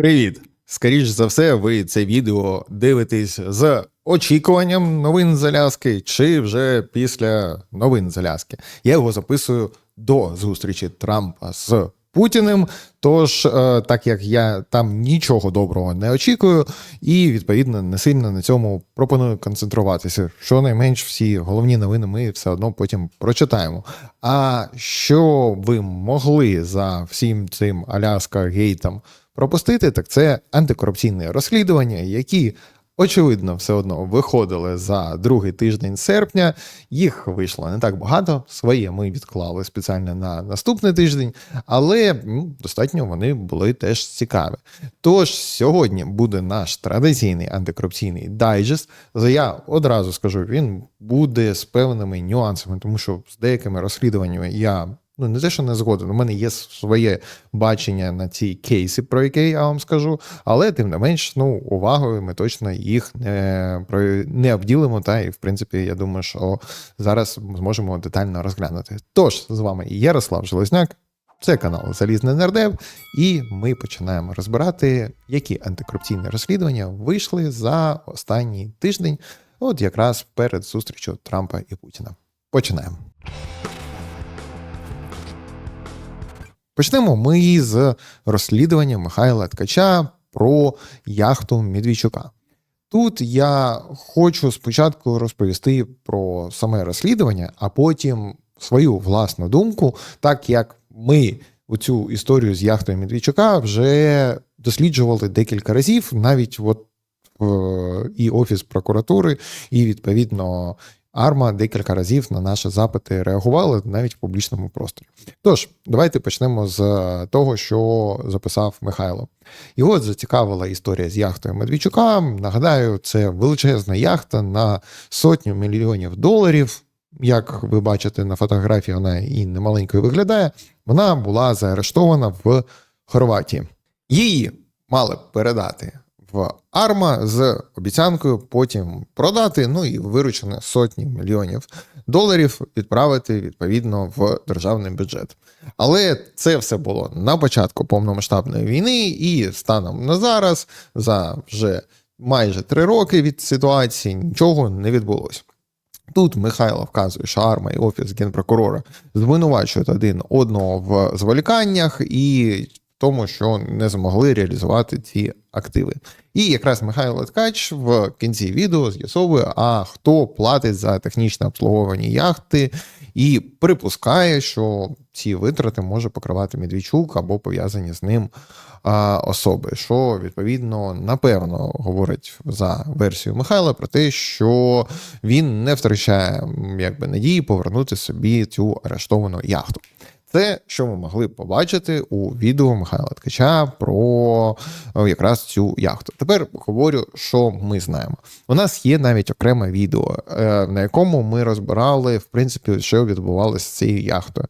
Привіт! Скоріш за все, ви це відео дивитесь з очікуванням новин з Аляски чи вже після новин з Аляски. Я його записую до зустрічі Трампа з Путіним. Тож, е, так як я там нічого доброго не очікую, і відповідно не сильно на цьому пропоную концентруватися. Щонайменш всі головні новини ми все одно потім прочитаємо. А що ви могли за всім цим Аляска гейтом пропустити, так це антикорупційне розслідування, які. Очевидно, все одно виходили за другий тиждень серпня. Їх вийшло не так багато. Своє ми відклали спеціально на наступний тиждень, але ну, достатньо вони були теж цікаві. Тож сьогодні буде наш традиційний антикорупційний дайджест. Я одразу скажу, він буде з певними нюансами, тому що з деякими розслідуваннями я ну не те, що не згоден. У мене є своє бачення на ці кейси, про які я вам скажу, але тим не менш, ну, увагою ми точно їх не не обділимо. Та і в принципі, я думаю, що зараз зможемо детально розглянути. Тож з вами Ярослав Железняк. Це канал Залізний Нердев, і ми починаємо розбирати, які антикорупційні розслідування вийшли за останній тиждень, от якраз перед зустрічю Трампа і Путіна. Починаємо. Почнемо ми з розслідування Михайла Ткача про яхту Медведчука. Тут я хочу спочатку розповісти про саме розслідування, а потім свою власну думку, так як ми у цю історію з яхтою Медведчука вже досліджували декілька разів, навіть от і офіс прокуратури, і відповідно Арма декілька разів на наші запити реагували навіть в публічному просторі. Тож, давайте почнемо з того, що записав Михайло. Його зацікавила історія з яхтою Медведчука. Нагадаю, це величезна яхта на сотню мільйонів доларів. Як ви бачите на фотографії, вона і немаленькою виглядає. Вона була заарештована в Хорватії. Її мали передати в Арма з обіцянкою потім продати, ну і виручені сотні мільйонів доларів відправити відповідно в державний бюджет. Але це все було на початку повномасштабної війни, і станом на зараз, за вже майже три роки від ситуації, нічого не відбулося. Тут Михайло вказує, що арма і офіс генпрокурора звинувачують один одного в зволіканнях і тому, що не змогли реалізувати ці активи. І якраз Михайло Ткач в кінці відео з'ясовує, а хто платить за технічне обслуговування яхти, і припускає, що ці витрати може покривати Медведчук або пов'язані з ним а, особи, що відповідно напевно говорить за версію Михайла про те, що він не втрачає якби надії повернути собі цю арештовану яхту. Це, що ми могли побачити у відео Михайла Ткача про якраз цю яхту. Тепер говорю, що ми знаємо. У нас є навіть окреме відео, е, на якому ми розбирали, в принципі, що відбувалося з цією яхтою.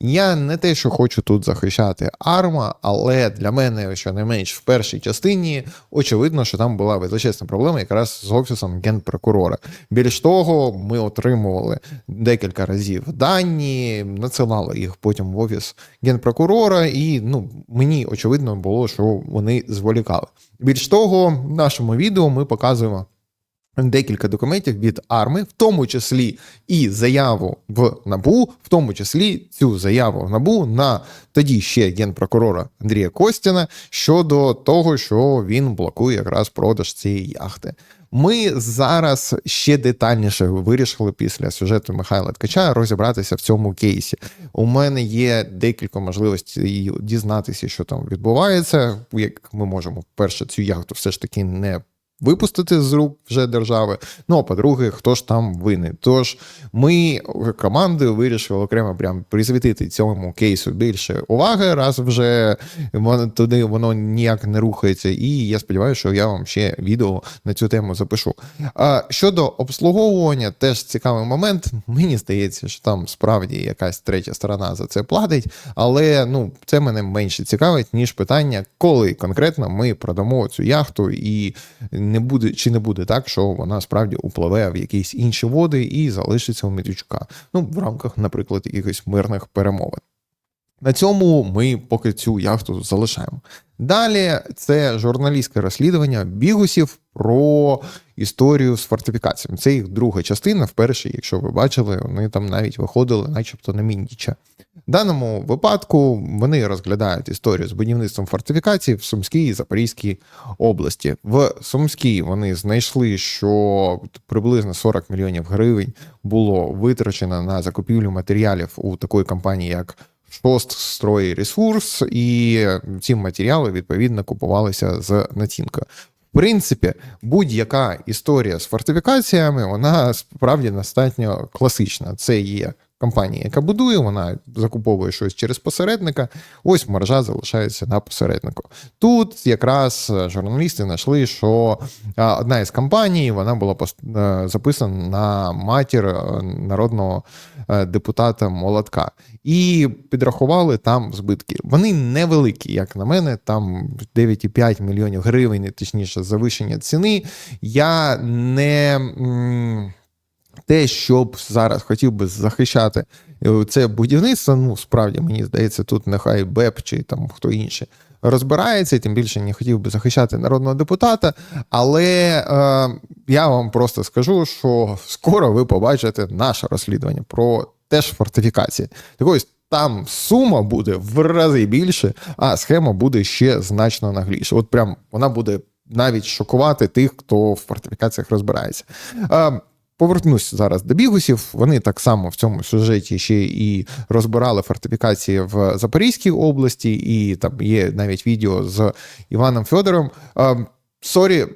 Я не те, що хочу тут захищати арма, але для мене, що не менш в першій частині, очевидно, що там була величезна проблема якраз з офісом генпрокурора. Більш того, ми отримували декілька разів дані, надсилали їх потім потім в офіс генпрокурора, і ну, мені очевидно було, що вони зволікали. Більш того, в нашому відео ми показуємо. Декілька документів від арми, в тому числі і заяву в набу, в тому числі цю заяву в набу на тоді ще генпрокурора Андрія Костіна щодо того, що він блокує якраз продаж цієї яхти. Ми зараз ще детальніше вирішили після сюжету Михайла Ткача розібратися в цьому кейсі. У мене є декілька можливостей дізнатися, що там відбувається. Як ми можемо перше цю яхту все ж таки не випустити з рук вже держави. Ну а по-друге, хто ж там винен. Тож ми командою вирішили окремо прям присвятити цьому кейсу більше уваги, раз вже туди воно ніяк не рухається. І я сподіваюся, що я вам ще відео на цю тему запишу. А щодо обслуговування, теж цікавий момент. Мені здається, що там справді якась третя сторона за це платить, але ну це мене менше цікавить, ніж питання, коли конкретно ми продамо цю яхту і не буде чи не буде так, що вона справді упливе в якісь інші води і залишиться у Медведчука. Ну, в рамках, наприклад, якихось мирних перемовин. На цьому ми поки цю яхту залишаємо. Далі це журналістське розслідування бігусів про історію з фортифікаціями. Це їх друга частина. Вперше, якщо ви бачили, вони там навіть виходили, начебто на Міндіча. В даному випадку вони розглядають історію з будівництвом фортифікацій в Сумській і Запорізькій області. В Сумській вони знайшли, що приблизно 40 мільйонів гривень було витрачено на закупівлю матеріалів у такої компанії, як Шост Строй Ресурс, і ці матеріали відповідно купувалися з націнкою. В принципі, будь-яка історія з фортифікаціями, вона справді достатньо класична. Це є компанія, яка будує, вона закуповує щось через посередника. Ось маржа залишається на посереднику. Тут якраз журналісти знайшли, що одна із компаній вона була е, записана на матір е, народного е, депутата Молотка. І підрахували там збитки. Вони невеликі, як на мене, там 9,5 мільйонів гривень, точніше, завищення ціни. Я не те, щоб зараз хотів би захищати це будівництво, ну справді мені здається, тут нехай БЕП чи там хто інший розбирається, і тим більше не хотів би захищати народного депутата. Але е, я вам просто скажу, що скоро ви побачите наше розслідування про теж фортифікації. Так ось там сума буде в рази більше, а схема буде ще значно нагліше. От прям вона буде навіть шокувати тих, хто в фортифікаціях розбирається. Е, Повернусь зараз до бігусів. Вони так само в цьому сюжеті ще і розбирали фортифікації в Запорізькій області, і там є навіть відео з Іваном Федором. Сорі,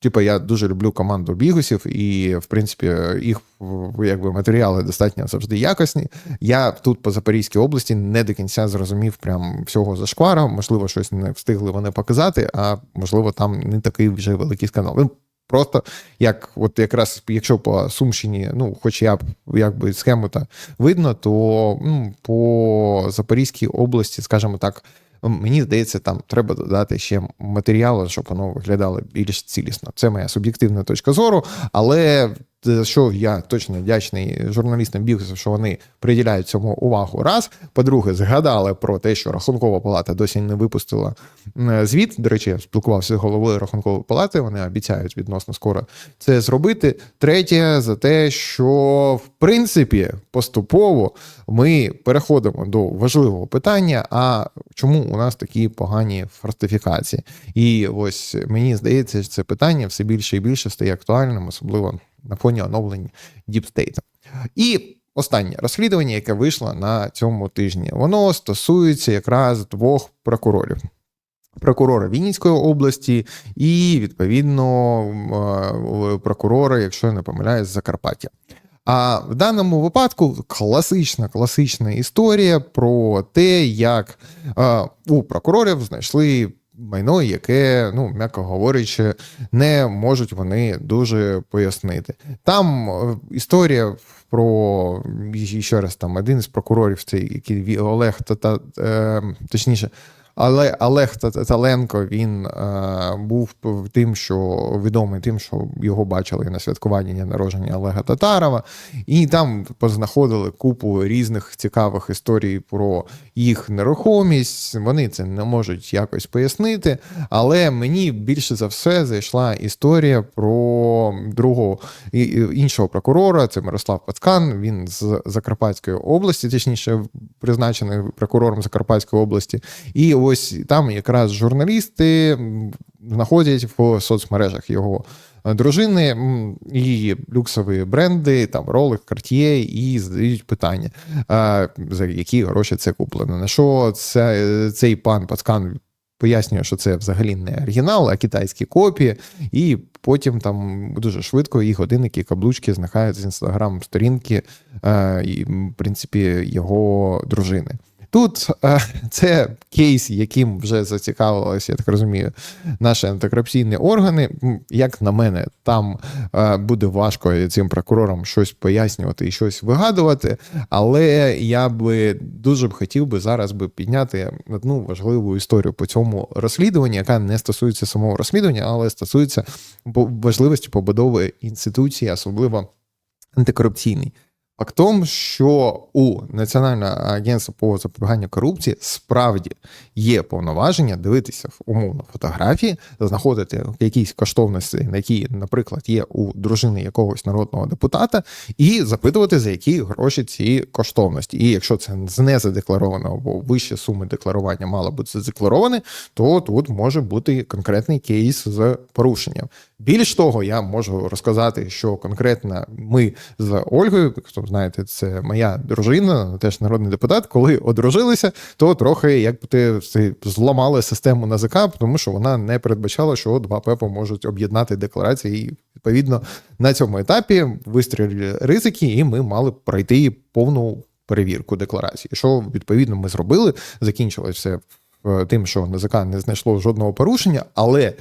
типу, я дуже люблю команду бігусів, і в принципі їх якби матеріали достатньо завжди якісні. Я тут по Запорізькій області не до кінця зрозумів прям всього зашквара. Можливо, щось не встигли вони показати, а можливо, там не такий вже великий скандал. Просто як, от якраз якщо по Сумщині, ну, хоч я якби схему та видно, то ну, по Запорізькій області, скажімо так, мені здається, там треба додати ще матеріалу, щоб воно виглядало більш цілісно. Це моя суб'єктивна точка зору, але за що я точно вдячний журналістам Бігусу, що вони приділяють цьому увагу. Раз. По-друге, згадали про те, що Рахункова палата досі не випустила звіт. До речі, я спілкувався з головою Рахункової палати. Вони обіцяють відносно скоро це зробити. Третє, за те, що в принципі поступово ми переходимо до важливого питання: а чому у нас такі погані фортифікації? І ось мені здається, це питання все більше і більше стає актуальним, особливо на фоні оновлень Діпстейта. І останнє розслідування, яке вийшло на цьому тижні, воно стосується якраз двох прокурорів. Прокурора Вінницької області і, відповідно, е, прокурора, якщо я не помиляюсь, Закарпаття. А в даному випадку класична класична історія про те, як е, у прокурорів знайшли майно, яке, ну м'яко говорячи, не можуть вони дуже пояснити. Там е, історія про ще раз там один з прокурорів, цей який Олег та, е, точніше. Але Олег Таталенко він е, був тим, що відомий тим, що його бачили на святкуванні дня народження Олега Татарова, і там познаходили купу різних цікавих історій про їх нерухомість. Вони це не можуть якось пояснити. Але мені більше за все зайшла історія про другого іншого прокурора. Це Мирослав Пацкан. Він з Закарпатської області, точніше, призначений прокурором Закарпатської області. І ось там якраз журналісти знаходять в соцмережах його дружини і люксові бренди, там Rolex, Cartier, і задають питання, за які гроші це куплено. На що це, цей пан Пацкан пояснює, що це взагалі не оригінал, а китайські копії, і потім там дуже швидко і годинники, і каблучки зникають з інстаграм-сторінки, і, в принципі, його дружини. Тут е, це кейс, яким вже зацікавилися, я так розумію, наші антикорупційні органи. Як на мене, там е, буде важко цим прокурорам щось пояснювати і щось вигадувати. Але я би дуже б хотів би зараз би підняти одну важливу історію по цьому розслідуванні, яка не стосується самого розслідування, але стосується важливості побудови інституції, особливо антикорупційний. Фактом, що у Національного агентства по запобіганню корупції справді є повноваження дивитися умовно фотографії, знаходити якісь коштовності, які, наприклад, є у дружини якогось народного депутата, і запитувати, за які гроші ці коштовності. І якщо це не задекларовано або вищі суми декларування мало бути задекларовані, то тут може бути конкретний кейс з порушенням. Більш того, я можу розказати, що конкретно ми з Ольгою, хто знаєте, це моя дружина, теж народний депутат. Коли одружилися, то трохи як ти зламали систему НАЗК, тому що вона не передбачала, що два ПЕПа можуть об'єднати декларації. І відповідно на цьому етапі вистрілили ризики, і ми мали пройти повну перевірку декларації. Що відповідно ми зробили? Закінчилось все тим, що НАЗК не знайшло жодного порушення, але.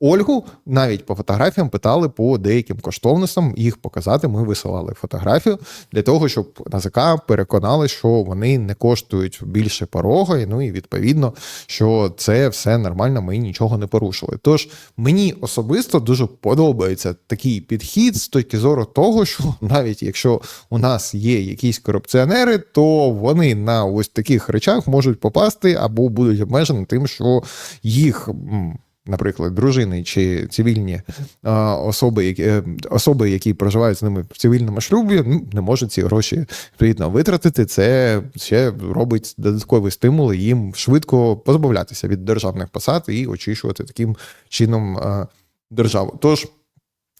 Ольгу навіть по фотографіям питали по деяким коштовностям їх показати. Ми висилали фотографію для того, щоб НАЗК переконали, що вони не коштують більше порога. Ну і відповідно, що це все нормально. Ми нічого не порушили. Тож мені особисто дуже подобається такий підхід з точки зору того, що навіть якщо у нас є якісь корупціонери, то вони на ось таких речах можуть попасти або будуть обмежені тим, що їх наприклад, дружини чи цивільні особи, які е, особи, які проживають з ними в цивільному шлюбі, ну не можуть ці гроші відповідно витратити. Це ще робить додаткові стимули їм швидко позбавлятися від державних посад і очищувати таким чином державу. Тож.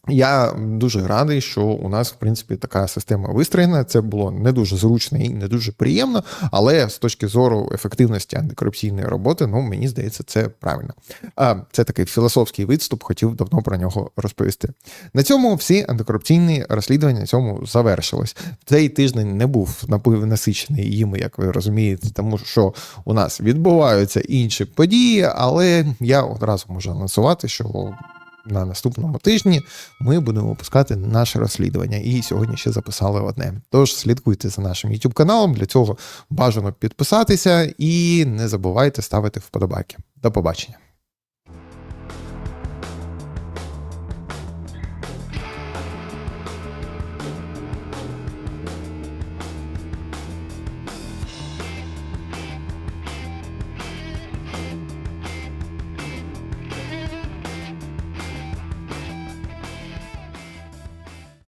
Я дуже радий, що у нас, в принципі, така система вистроєна. Це було не дуже зручно і не дуже приємно, але з точки зору ефективності антикорупційної роботи, ну мені здається, це правильно. А це такий філософський відступ, хотів давно про нього розповісти. На цьому всі антикорупційні розслідування на цьому завершилось. Цей тиждень не був насичений їми, як ви розумієте, тому що у нас відбуваються інші події, але я одразу можу анонсувати, що на наступному тижні ми будемо випускати наше розслідування. І сьогодні ще записали одне. Тож слідкуйте за нашим YouTube каналом. Для цього бажано підписатися і не забувайте ставити вподобайки. До побачення.